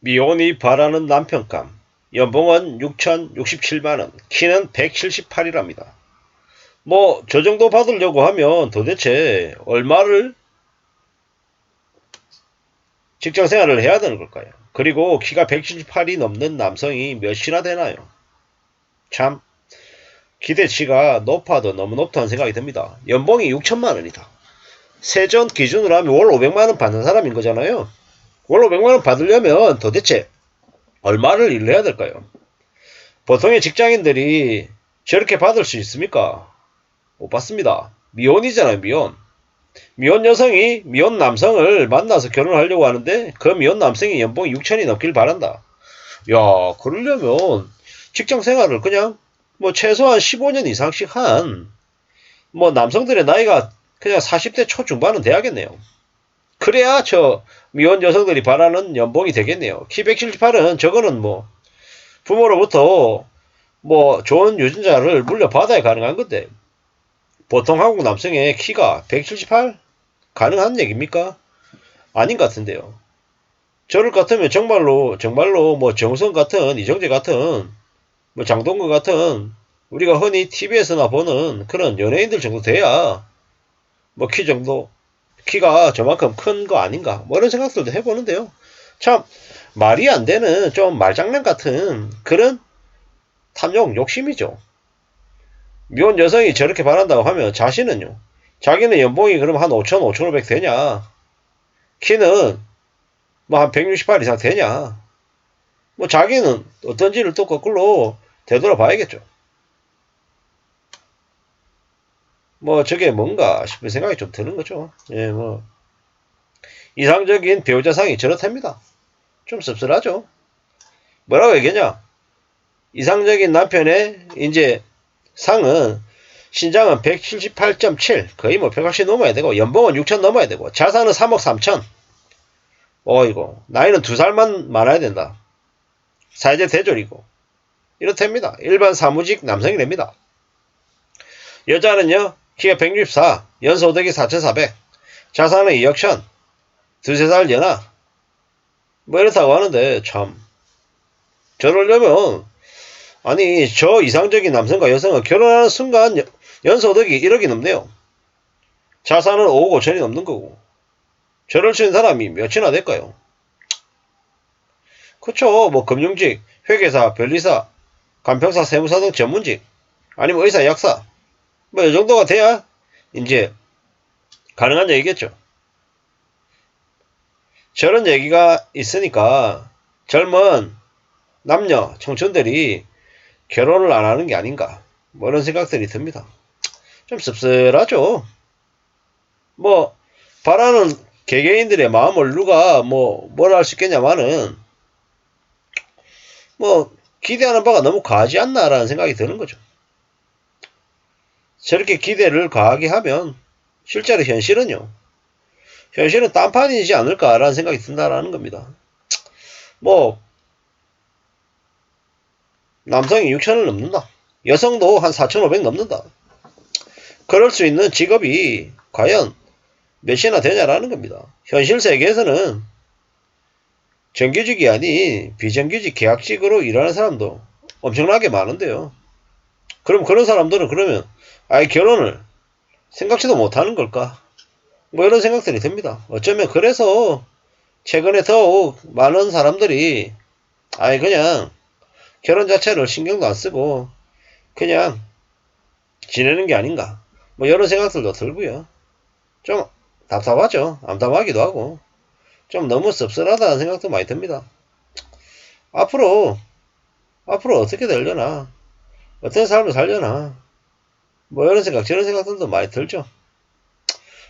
미혼이 바라는 남편감. 연봉은 6,067만원, 키는 178이랍니다. 뭐, 저 정도 받으려고 하면 도대체 얼마를 직장 생활을 해야 되는 걸까요? 그리고 키가 178이 넘는 남성이 몇이나 되나요? 참, 기대치가 높아도 너무 높다는 생각이 듭니다. 연봉이 6천만 원이다. 세전 기준으로 하면 월 500만 원 받는 사람인 거잖아요. 월 500만 원 받으려면 도대체 얼마를 일을 해야 될까요? 보통의 직장인들이 저렇게 받을 수 있습니까? 못 받습니다. 미혼이잖아요, 미혼. 미혼 여성이 미혼 남성을 만나서 결혼하려고 하는데 그 미혼 남성이 연봉이 6천이 넘길 바란다. 야, 그러려면 직장 생활을 그냥 뭐 최소한 15년 이상씩 한 뭐 남성들의 나이가 그냥 40대 초중반은 돼야겠네요. 그래야 저 미혼 여성들이 바라는 연봉이 되겠네요. 키 178은 저거는 뭐 부모로부터 뭐 좋은 유전자를 물려받아야 가능한 건데 보통 한국 남성의 키가 178 가능한 얘기입니까? 아닌 것 같은데요. 저를 같으면 정말로 정말로 뭐 정성 같은 이정재 같은 뭐 장동건 같은 우리가 흔히 TV에서나 보는 그런 연예인들 정도 돼야 뭐 키 정도 키가 저만큼 큰 거 아닌가 뭐 이런 생각들도 해보는데요. 참 말이 안 되는 좀 말장난 같은 그런 탐욕 욕심이죠. 미혼 여성이 저렇게 바란다고 하면 자신은요. 자기는 연봉이 그럼 한 5천, 5,500 되냐? 키는 뭐 한 168 이상 되냐? 뭐 자기는 어떤지를 또 거꾸로 되돌아봐야겠죠. 뭐 저게 뭔가 싶은 생각이 좀 드는 거죠. 예, 뭐 이상적인 배우자상이 저렇답니다. 좀 씁쓸하죠. 뭐라고 얘기하냐? 이상적인 남편의 이제 상은 신장은 178.7 거의 뭐 180 넘어야 되고 연봉은 6천 넘어야 되고 자산은 3억 3천 어이고 나이는 두 살만 많아야 된다. 사회제 대졸이고 이렇답니다. 일반 사무직 남성이 됩니다. 여자는요 키가 164 연소득이 4,400 자산은 2억 천 두세 살 연하 뭐 이렇다고 하는데 참 저러려면 아니 저 이상적인 남성과 여성은 결혼하는 순간 연- 연소득이 1억이 넘네요. 자산은 5억 5천이 넘는 거고 수 있는 사람이 몇이나 될까요? 그쵸 뭐 금융직, 회계사, 변리사, 간평사, 세무사 등 전문직 아니면 의사, 약사 뭐 이 정도가 돼야 이제 가능한 얘기겠죠. 저런 얘기가 있으니까 젊은 남녀, 청춘들이 결혼을 안 하는 게 아닌가. 뭐 이런 생각들이 듭니다. 좀 씁쓸하죠. 뭐, 바라는 개개인들의 마음을 누가 뭐, 뭐라 할 수 있겠냐마는, 뭐, 기대하는 바가 너무 과하지 않나라는 생각이 드는 거죠. 저렇게 기대를 과하게 하면, 실제로 현실은요, 현실은 딴판이지 않을까라는 생각이 든다라는 겁니다. 뭐, 남성이 6천을 넘는다. 여성도 한 4,500 넘는다. 그럴 수 있는 직업이 과연 몇이나 되냐라는 겁니다. 현실 세계에서는 정규직이 아닌 비정규직 계약직으로 일하는 사람도 엄청나게 많은데요. 그럼 그런 사람들은 그러면 아예 결혼을 생각지도 못하는 걸까? 뭐 이런 생각들이 듭니다. 어쩌면 그래서 최근에 더욱 많은 사람들이 아예 그냥 결혼 자체를 신경도 안 쓰고 그냥 지내는 게 아닌가. 뭐 이런 생각들도 들고요. 좀 답답하죠. 암담하기도 하고 좀 너무 씁쓸하다는 생각도 많이 듭니다. 앞으로 앞으로 어떻게 되려나 어떤 삶을 살려나 뭐 이런 생각 저런 생각들도 많이 들죠.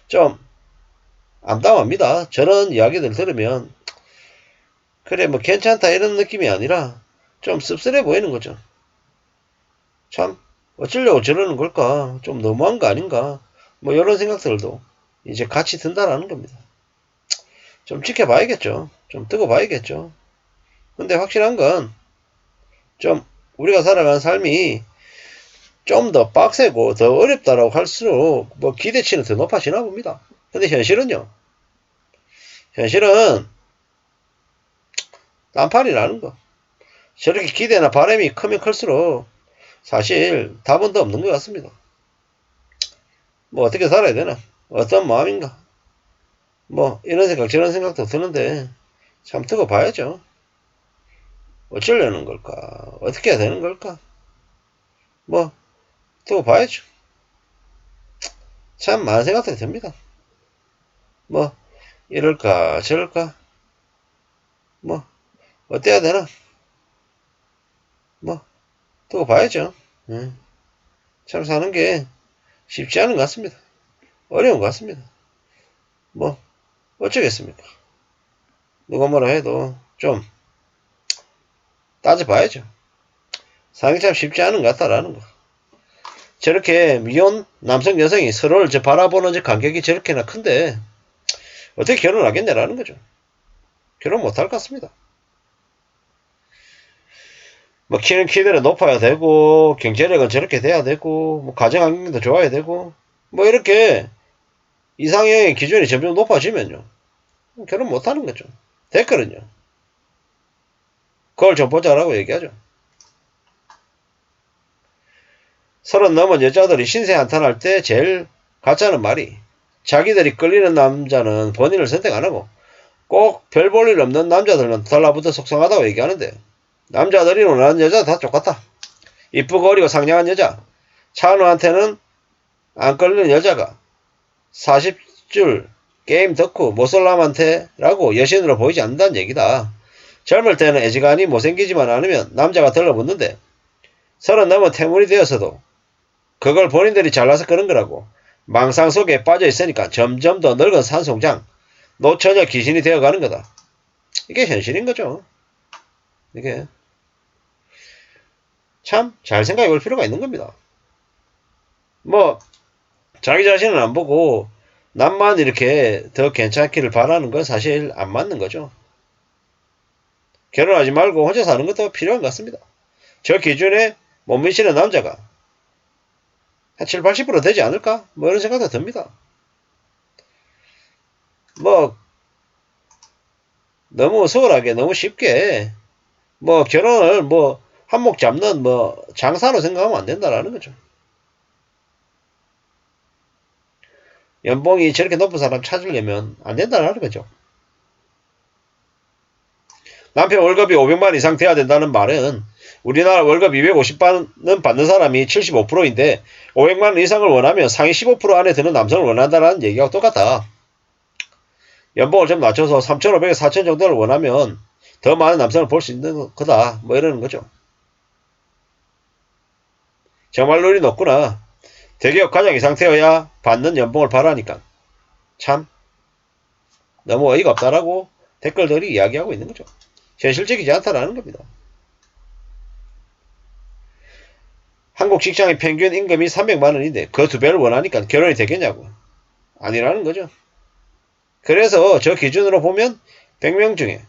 좀 암담합니다. 저런 이야기들 들으면 그래 뭐 괜찮다 이런 느낌이 아니라 좀 씁쓸해 보이는 거죠. 참 어쩌려고 저러는 걸까? 좀 너무한 거 아닌가? 뭐 이런 생각들도 이제 같이 든다라는 겁니다. 좀 지켜봐야겠죠. 좀 뜨고 봐야겠죠. 근데 확실한 건 좀 우리가 살아가는 삶이 좀 더 빡세고 더 어렵다라고 할수록 뭐 기대치는 더 높아지나 봅니다. 근데 현실은요. 현실은 딴판이라는 거. 저렇게 기대나 바람이 크면 클수록 사실 답은 더 없는 것 같습니다. 뭐 어떻게 살아야 되나? 어떤 마음인가? 뭐 이런 생각 저런 생각도 드는데 참 두고 봐야죠. 어쩌려는 걸까? 어떻게 해야 되는 걸까? 뭐 두고 봐야죠. 참 많은 생각들이 듭니다. 뭐 이럴까 저럴까 뭐 어때야 되나 뭐 두고 봐야죠. 예. 참 사는 게 쉽지 않은 것 같습니다. 어려운 것 같습니다. 뭐 어쩌겠습니까? 누가 뭐라 해도 좀 따져봐야죠. 게참 쉽지 않은 것 같다라는 거. 저렇게 미혼 남성 여성이 서로를 저 바라보는 저 간격이 저렇게나 큰데 어떻게 결혼을 하겠냐라는 거죠. 결혼 못할 것 같습니다. 뭐 키는 키대로 높아야 되고 경제력은 저렇게 돼야 되고 뭐 가정 환경도 좋아야 되고 뭐 이렇게 이상형의 기준이 점점 높아지면요 결혼 못하는 거죠. 됐거든요. 그걸 좀 보자라고 얘기하죠. 서른 넘은 여자들이 신세 한탄할 때 제일 가짜는 말이 자기들이 끌리는 남자는 본인을 선택 안 하고 꼭 별 볼 일 없는 남자들만 달라붙어 속상하다고 얘기하는데 남자들이 원하는 여자 다 똑같다. 이쁘고 어리고 상냥한 여자. 찬우한테는 안 끌리는 여자가 40줄 게임 덕후 모쏠남한테라고 여신으로 보이지 않는다는 얘기다. 젊을 때는 애지간히 못생기지만 않으면 남자가 들러붙는데 서른 넘은 태물이 되어서도 그걸 본인들이 잘나서 그런 거라고 망상 속에 빠져 있으니까 점점 더 늙은 산송장 노처녀 귀신이 되어가는 거다. 이게 현실인 거죠. 이게 참 잘 생각해 볼 필요가 있는 겁니다. 뭐 자기 자신은 안 보고 남만 이렇게 더 괜찮기를 바라는 건 사실 안 맞는 거죠. 결혼하지 말고 혼자 사는 것도 필요한 것 같습니다. 저 기준에 못 미치는 남자가 한 7, 80% 되지 않을까? 뭐 이런 생각도 듭니다. 뭐 너무 소홀하게 너무 쉽게 뭐 결혼을 뭐 한몫 잡는 뭐 장사로 생각하면 안 된다라는 거죠. 연봉이 저렇게 높은 사람 찾으려면 안 된다라는 거죠. 남편 월급이 500만 이상 돼야 된다는 말은 우리나라 월급 250만원 받는 사람이 75%인데 500만 원 이상을 원하면 상위 15% 안에 드는 남성을 원한다는 얘기하고 똑같다. 연봉을 좀 낮춰서 3,500에서 4,000 정도를 원하면 더 많은 남성을 볼 수 있는 거다. 뭐 이러는 거죠. 정말 눈이 높구나. 대기업 과장 이상 되어야 받는 연봉을 바라니까. 참 너무 어이가 없다라고 댓글들이 이야기하고 있는 거죠. 현실적이지 않다라는 겁니다. 한국 직장의 평균 임금이 300만 원인데 그 두 배를 원하니까 결혼이 되겠냐고. 아니라는 거죠. 그래서 저 기준으로 보면 100명 중에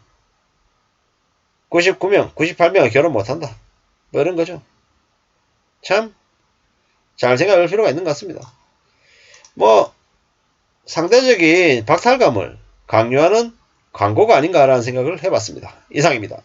99명, 98명은 결혼 못한다. 뭐 이런 거죠. 참 잘 생각할 필요가 있는 것 같습니다. 뭐 상대적인 박탈감을 강요하는 광고가 아닌가라는 생각을 해봤습니다. 이상입니다.